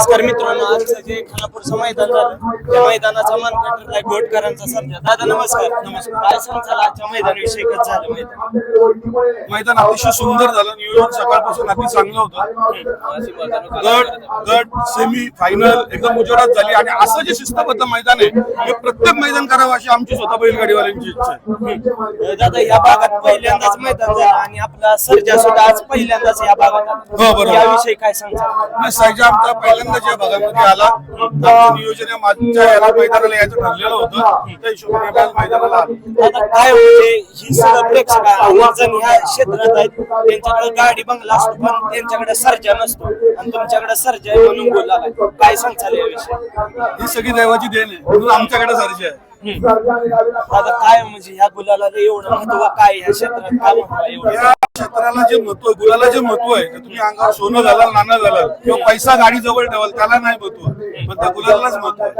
नमस्कार मित्रांनो आजचं जे खानापूरचं मैदान झालं त्या मैदानाचा मानकटर आहे घोटकरांचा सध्या. दादा नमस्कार. नमस्कार. काय सांगचाल आजच्या मैदानाविषयी कसं झालं मैदान. मैदान अतिशय सुंदर झालं. नियोजन सकाळपासून अति चांगलं होतं. गट गट सेमी फायनल एकदम उजेडात झाली. आणि असं जे शिस्तबद्ध मैदान आहे हे प्रत्येक मैदान करावं अशी आमची स्वतः बैलगाडीवाल्यांची इच्छा आहे. दादा या भागात पहिल्यांदाच मैदान झालं आणि आपला सर्जा सुद्धा आज पहिल्यांदाच या भागात. हो, बरोबर. याविषयी काय आणि साईजा आमचा पहिल्यांदाच या भागामध्ये आला. आमचं नियोजन या मागच्या याला मैदानाला यायचं ठरलेलं होतं. त्या हिशोबाने आज मैदानाला आलो. दादा काय म्हणजे ही सगळं प्रेक्षक जण ह्या क्षेत्रात आहेत. त्यांच्याकडे गाडी बंगला असतो पण त्यांच्याकडे सर्जा नसतो. आणि तुमच्याकडे सर्जा आहे म्हणून बोलायला काय सांगचाल याविषयी? ही सगळी दैवाची देण आहे. म्हणून आमच्याकडे सारखी आहे. आता काय म्हणजे ह्या गुलाला एवढं महत्त्व काय ह्या क्षेत्रात काय महत्त्व आहे एवढं? या क्षेत्राला जे महत्त्व गुलाला जे महत्त्व आहे तुम्ही अंगावर सोनं घालाल नाणं घालाल किंवा पैसा गाडी जवळ ठेवाल त्याला नाही महत्त्व. पण त्या गुलालाच महत्त्व आहे.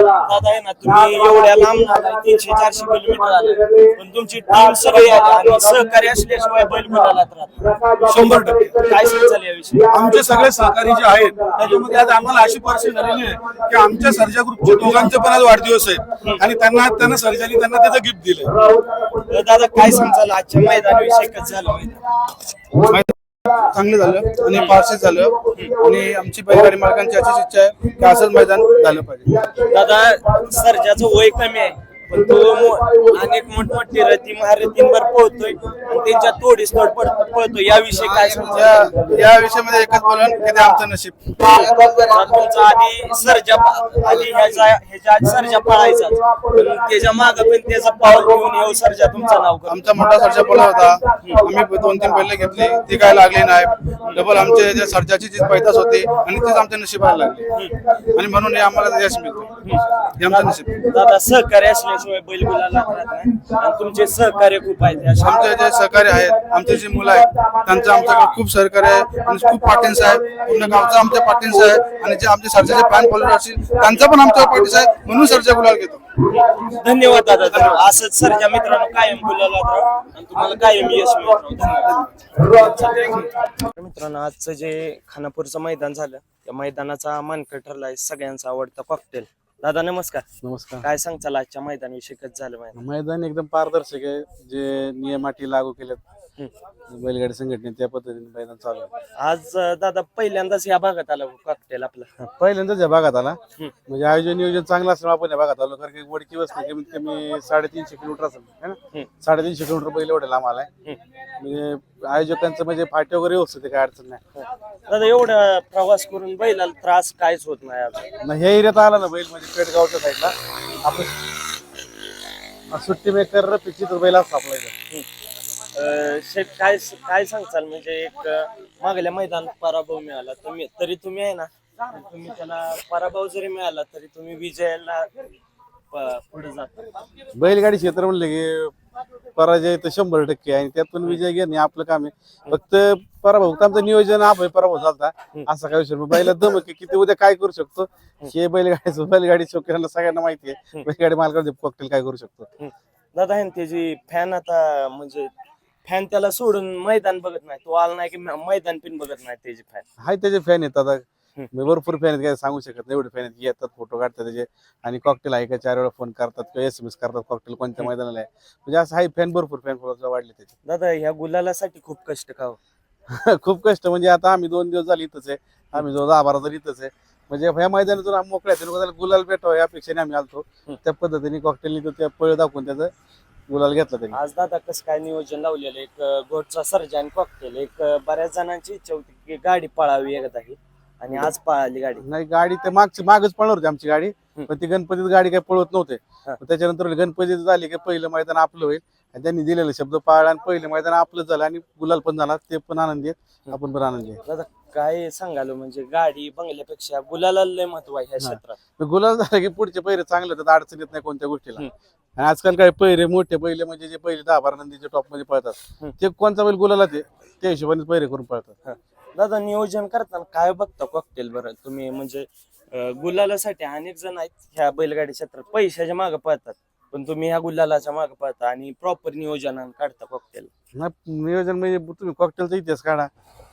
दादा आहे ना तुम्ही एवढ्या लांब आलाय तीनशे चारशे किलोमीटर आलाय. पण तुमची टीम सगळी आली आणि सहकार्य असल्याशिवाय बैल राहत शंभर टक्के. काय सांगचाल याविषयी? आमचे सगळे सहकारी जे आहेत त्याच्यामध्ये आज आम्हाला अशी परिस्थिती झालेली आहे की आमच्या सर्जा ग्रुपचे दोघांचे पण आज वाढदिवस आहेत आणि त्यांना त्यांना सर्जानी त्यांना त्याचं गिफ्ट दिलं दादा काय सांगचाल आजच्या मैदानाविषयी कसं झालं? चांगलं झालं आणि पारसेच झालं. आणि आमची बैलगाडी मालकांची अशीच इच्छा आहे की असंच मैदान झालं पाहिजे. दादा ज्याचं वय कमी आहे. पण तो अनेक मोठमोठी रथी महारथींवर पोहतोय आणि त्यांच्या तोडीस तोड पडतो पळतो याविषयी काय सांगचाल या या विषयामध्ये एकच बोलन की ते आमचं नशीब. तुमचा आधी सर्जा आधी ह्याचा ह्याच्या आधी सर्जा पळायचा पण त्याच्या माग पण त्याचा पाऊल घेऊन येऊ सर्जा. तुमचं नाव आमचा मोठा सरच्या बोला होता. आम्ही दोन तीन पहिले घेतली. ती काय लागली नाही. डबल आमचे जे सर्जाची जी पैदास होती आणि तीच आमच्या नशिबाला लागली. आणि म्हणून हे आम्हाला यश मिळतं हे आमचं नशीब. दादा सहकार्य असल्याशिवाय बैल नाही. आणि तुमचे सहकार्य खूप आहेत. आमचे जे सहकारी आहेत आमचे जे मुलं आहेत त्यांचं आमच्याकडे खूप सहकार्य आहे. आणि खूप पाठिंबा आहे पूर्ण गावचा आमच्या पाठिंबा आहे आणि जे आमचे सरचे फॅन फॉलोअर असतील त्यांचा पण आमच्यावर पाठिंबा आहे म्हणून सरच्या गुलाल घेतो. धन्यवाद दादा असंच सर्जा मित्रांनो कायम राहा. आणि तुम्हाला कायम यश मिळत मित्रांनो आजचं जे खानापूरचं मैदान झालं त्या मैदानाचा मानकं ठरलाय सगळ्यांचा आवडता कॉकटेल दादा नमस्कार. नमस्कार. काय सांगचाल आजच्या मैदानाविषयी कसं झालं मैदान? मैदान एकदम पारदर्शक आहे. जे नियम अटी लागू केलेत बैलगाडी संघटने त्या पद्धतीने मैदान चालू आहे. आज अं, दादा पहिल्यांदाच या भागात आला कॉकटेल आपला. पहिल्यांदाच या भागात आला. म्हणजे आयोजन नियोजन चांगलं असल्यामुळे आपण या भागात आलो कारण की वडकी वस्ती कमीत कमी साडेतीनशे किलोमीटर असेल है ना? साडेतीनशे किलोमीटर बैल एवढे लांब आलाय म्हणजे आयोजकांचं म्हणजे फाटे वगैरे व्यवस्थित आहे, काय अडचण नाही. दादा एवढा प्रवास करून बैलाला त्रास काहीच होत नाही आज. ना ह्या एरियात आला ना बैल म्हणजे पेडगावच्या साईडला आपण सुट्टी मेकर पिचित बैल असतो आपला इथं. शेठ काय काय सांगचाल म्हणजे एक मागल्या मैदानात पराभव मिळाला तुम्ही तरी तुम्ही आहे ना? तुम्ही त्याला पराभव जरी मिळाला तरी तुम्ही विजयाला प- पुढे जाता. बैलगाडी क्षेत्र म्हणलं की पराजय तर शंभर टक्के आहे आणि त्यातून विजय घेणे आपलं काम आहे. फक्त पराभव फक्त आमचं नियोजन हा भाई पराभव झालता. असा काय विषय नाही. बैला दमक आहे की ते उद्या काय करू शकतो? हे बैलगाडी बैलगाडी शौकीनाला सगळ्यांना माहिती आहे. बैलगाडी मालकाचे कॉकटेल काय करू शकतो? दादा आहे ना त्याची फॅन आता म्हणजे फॅन त्याला सोडून मैदान बघत नाही. तो आला नाही की म- मैदान पिन बघत नाही त्याची फॅन हाय त्याचे फॅन आहेत आता. मी भरपूर फॅन आहेत काय सांगू शकत नाही. एवढे फॅन आहेत की येतात फोटो काढतात त्याचे. आणि कॉकटेल आहे का चार वेळा फोन करतात किंवा एस एम एस करतात कॉकटेल कोणत्या मैदानाला आहे. म्हणजे असं हाय फॅन भरपूर फॅन वाढले त्याचे. दादा ह्या गुलालासाठी खूप कष्ट खाव. खूप कष्ट. म्हणजे आता आम्ही दोन दिवस झाले इथंच आहे. आम्ही जो दहा बारा जर इथंच आहे. म्हणजे ह्या मैदानातून आम्ही मोकळ्या आहेत. गुलाल भेटावं या अपेक्षेने आम्ही आलतो. त्या पद्धतीने कॉकटेलनी तो त्या पळ दाखवून त्याचं गुलाल घेतला त्यांनी. आज दादा कसं काय नियोजन लावलेलं एक अं, गोटचा सर्जा आणि कॉकटेल एक अं, बऱ्याच जणांची इच्छा होती की गाडी पळावी एकदा ही. आणि आज पळाली गाडी. नाही गाडी ते मागची मागच पळणार होती आमची गाडी. पण ती गणपतीत गाडी काही पळवत नव्हते. हा. मग त्याच्यानंतर गणपतीत झाली की पहिलं मैदान आपलं होईल. आणि त्यांनी दिलेलं शब्द पाळला आणि पहिलं मैदान आपलं झालं आणि गुलाल पण झाला ते पण आनंदी आहेत. आपण पण आनंदी आहे दादा काय सांगालो म्हणजे गाडी बंगल्यापेक्षा गुलाला लय महत्त्व आहे ह्या क्षेत्रात. गुलाल झाला की पुढचे पहिरे चांगले होतात अडचण येत नाही कोणत्या गोष्टीला. आणि आजकाल काय पहिरे मोठे पहिले म्हणजे जे पहिले दहा बारा नंदीचे टॉपमध्ये पळतात ते कोणता बैल गुलाला ते त्या हिशोबाने पहिरे करून पळतात. दादा नियोजन करताना काय बघता कॉकटेल बरं? तुम्ही म्हणजे अं, गुलालासाठी अनेक जण आहेत ह्या बैलगाडी क्षेत्रात पैशाच्या मागे पळतात पण तुम्ही ह्या गुलालाच्या मागे पळता आणि प्रॉपर नियोजन काढता कॉकटेल नाही, नियोजन म्हणजे तुम्ही कॉकटेलचा इतिहास काढा.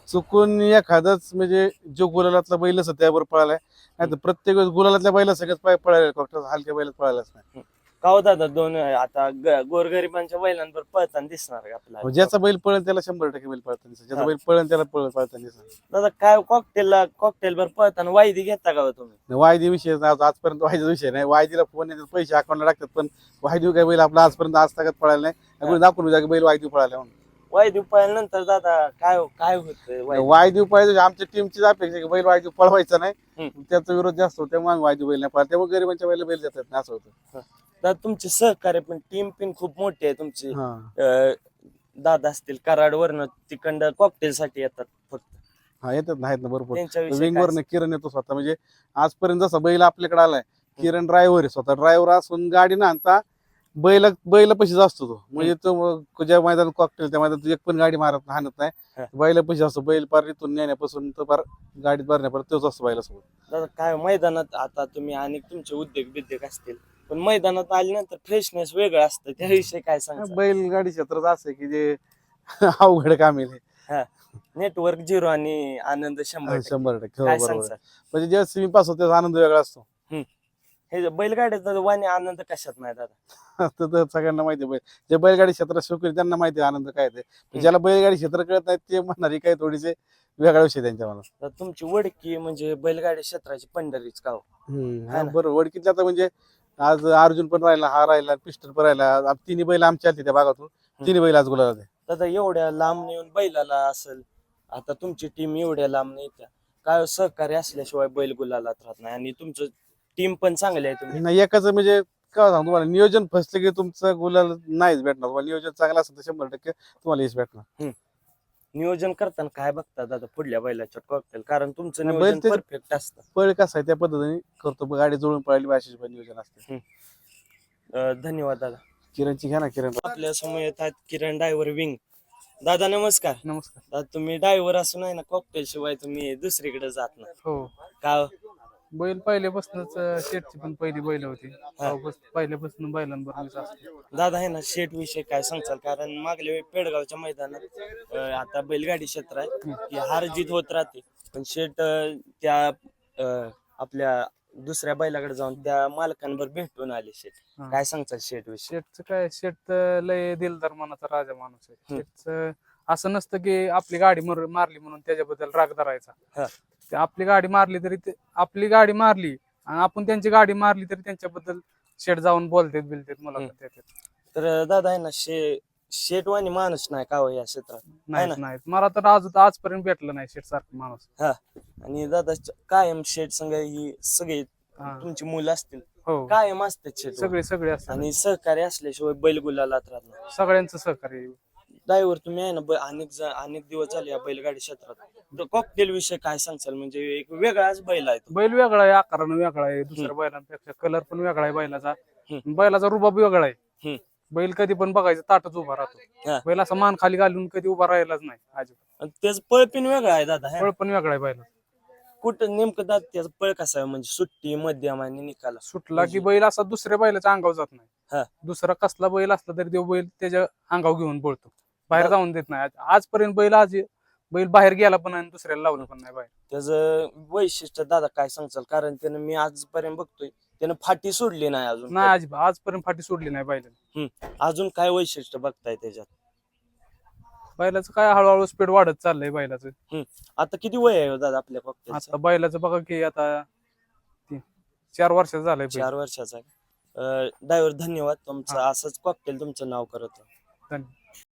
चुकून एखादाच म्हणजे जो गुलालातला बैल असतो त्यावर पळालाय. नाही तर प्रत्येक वेळेस गुलालातल्या बैला सगळ्यात पाय पळायला फक्त हलक्या बैलात पळायलाच नाही. का हो दादा दोन आता ग- गोरगरिबांच्या बैलांवर पळताना दिसणार का आपल्याला? ज्याचा बैल पळेल त्याला शंभर टक्के बैल पळताना दिसेल. ज्याचा हा. बैल पळेल त्याला पळ पळताना दिसेल. दादा काय कॉकटेलला कॉकटेल वर पळताना वायदी घेता का हो तुम्ही? वायदी विषय आज- आजपर्यंत वायदा विषय नाही. वायदीला फोन येतात पैसे अकाउंटला टाकतात पण वायदी काय बैल? आपला आजपर्यंत आज ताकद पळायला नाही. दाखवून जागे बैल वायदी पळाला म्हणून. वायदी पळाल्यानंतर दादा काय काय होत वायदी पळायचं आमच्या टीमचीच अपेक्षा की बैल वायदी पळवायचा नाही. त्याचा विरोध जास्त होतो त्यामुळे आम्ही वायदी बैल नाही पळत. त्यामुळे गरिबांच्या बैल बैल देतात नाही असं होतं. दादा तुमचे सहकार्य पण टीम पण खूप मोठी आहे तुमची. हा. दादा असतील कराडवरनं तिकडं कॉकटेल साठी येतात फक्त. हा येतात नाहीत ना भरपूर. त्यांच्याविषयी विंगवर काय- किरण येतो स्वतः. म्हणजे आजपर्यंत जसा बैल आपल्याकडे आलाय किरण ड्रायव्हर आहे स्वतः. ड्रायव्हर असून गाडी ना आणता बैल बैल पैसे असतो तो. म्हणजे तो ज्या मैदानात कॉकटेल त्या मैदानात एक पण गाडी मारत हाणत. नाही. बैल पैसे असतो. बैल पार इथून नेण्यापासून तर पार गाडीत भरण्यापर्यंत तोच असतो बैलासोबत. दादा काय मैदानात आता तुम्ही अनेक तुमचे उद्योग बिद्योग असतील पण मैदानात आल्यानंतर फ्रेशनेस वेगळं असतं. त्याविषयी काय सांग बैलगाडी क्षेत्रात असं की जे अवघड काम आहे. नेटवर्क झिरो आणि आनंद शंभर. शंभर टक्के. हो, म्हणजे जेव्हा सिमी पास होते त्याचा आनंद वेगळा असतो. हे बैलगाड्याचा वाणी आनंद कशात नाही दादा. तर तर सगळ्यांना माहिती आहे जे बैलगाडी क्षेत्रात सुखी त्यांना माहिती आहे आनंद काय ते. ज्याला बैलगाडी क्षेत्र कळत नाही ते म्हणणारी काही थोडीसे वेगळा विषय त्यांच्या मला तर तुमची वडकी म्हणजे बैलगाडी क्षेत्राची पंढरीच का हो? हा, ना. बरोबर. ओळखीतल्या आता म्हणजे आज अर्जुन पण राहिला हा राहिला पिस्टल पण राहिला. तिन्ही बैल आमच्या आलती त्या भागातून. तिन्ही बैल आज गुलाला दादा एवढ्या लांब येऊन बैलाला असेल आता तुमची टीम एवढ्या लांब नाही त्या काय सहकार्य असल्याशिवाय बैल गुलालात राहत नाही आणि तुमचं टीम पण चांगली आहे तुम्ही नाही एकाच म्हणजे काय सांगू तुम्हाला नियोजन फसलं की तुमचं गुलाल नाहीच भेटणार. तुम्हाला नियोजन चांगलं असेल तर शंभर टक्के तुम्हाला यश भेटणार. नियोजन करताना काय बघता दादा पुढल्या बैलाच्या कॉकटेल कारण तुमचं बैल नियोजन ते- परफेक्ट असतं. पळ कसं आहे त्या पद्धतीने करतो. गाडी जुळून पळाली अशी पण नियोजन असते. अं, धन्यवाद दादा. किरणची घ्या ना किरण. आपल्यासमोर येतात किरण डायव्हर विंग. दादा नमस्कार. नमस्कार. दादा तुम्ही डायव्हर असून आहे ना कॉकटेल शिवाय तुम्ही दुसरीकडे जात नाही. हो. का? बैल पहिल्यापासूनच अं, शेटची पण पहिली बैल होती. पहिल्यापासून बैलांबरोबर मीच असतो. दादा आहे ना शेट विषयी काय सांगचाल? कारण मागल्या वेळी पेडगावच्या मैदानात अं, आता बैलगाडी क्षेत्र आहे की हार जीत होत राहते. पण शेट अं, त्या अं, आपल्या दुसऱ्या बैलाकडे जाऊन त्या मालकांवर भेटून आले शेट हा. काय सांगचाल शेट विषयी? शेटचं काय शेट तर लय दिलदार मनाचा राजा माणूस आहे. शेटचं असं नसतं की आपली गाडी मर- मारली म्हणून त्याच्याबद्दल राग हा. ते आपली गाडी मारली तरी ते आपली गाडी मारली आणि आपण त्यांची गाडी मारली तरी त्यांच्याबद्दल शेट जाऊन बोलतात बिलतात मुलाखत देतात. तर दादा आहे ना शे शेटवानी माणूस नाही का हो या क्षेत्रात? नाही ना? नाही मला तर आज आजपर्यंत भेटलं नाही शेट सारखं माणूस आणि दादा कायम शेट संघ ही सगळी हा. तुमची मुलं असतील. हो. कायम असतात शेट सगळे सगळे असतात. आणि सहकार्य असल्याशिवाय बैल गुलालात राहत नाही. सगळ्यांचं सहकार्य ड्रायव्हर तुम्ही आहे ना ब- अनेक ज- अनेक दिवस झाले या बैलगाडी क्षेत्रात कॉकटेल विषय काय सांगचाल म्हणजे एक वेगळाच बैल आहे तो. बैल वेगळा आहे आकारानं वेगळा आहे दुसऱ्या बैलांपेक्षा कलर पण वेगळा आहे बैलाचा हम्म. बैलाचा रुबाब वेगळा आहे. बैल कधी पण बघायचं ताटच उभा हा. राहतो बैल असा मान खाली घालून कधी उभा राहिलाच नाही अजिबात आणि त्याचं पळ पिन वेगळा आहे दादा है ना? पळ पण वेगळा आहे बैला कुठं नेमकं दादा त्याचा पळ कसा आहे म्हणजे सुट्टी मध्यम आणि निकाला सुटला की बैल असा दुसऱ्या बैलाच्या अंगावर जात हा. नाही दुसरा कसला बैल असला तरी तो बैल त्याच्या अंगावर घेऊन पळतो बाहेर जाऊन देत नाही. आज- आजपर्यंत बैल आज बैल बाहेर गेला पण आणि दुसऱ्याला लावलं पण नाही बाहेर. त्याचं वैशिष्ट्य दादा काय सांगचाल? कारण त्यानं मी आजपर्यंत बघतोय त्यानं फाटी सोडली नाही अजून. नाही अजिबात. आजपर्यंत फाटी सोडली नाही बैलाने अजून काय वैशिष्ट्य बघताय त्याच्यात? बैलाचं काय हळूहळू स्पीड वाढत चाललंय बैलाचं. आता किती वय आहे हो दादा आपल्या कॉकटेलचं आता बैलाचं बघा की आता चार वर्षाचं झालंय बैल. चार वर्षाचा ड्रायव्हर धन्यवाद. तुमचं असंच कॉकटेल तुमचं नाव करत. राहा. धन्यवाद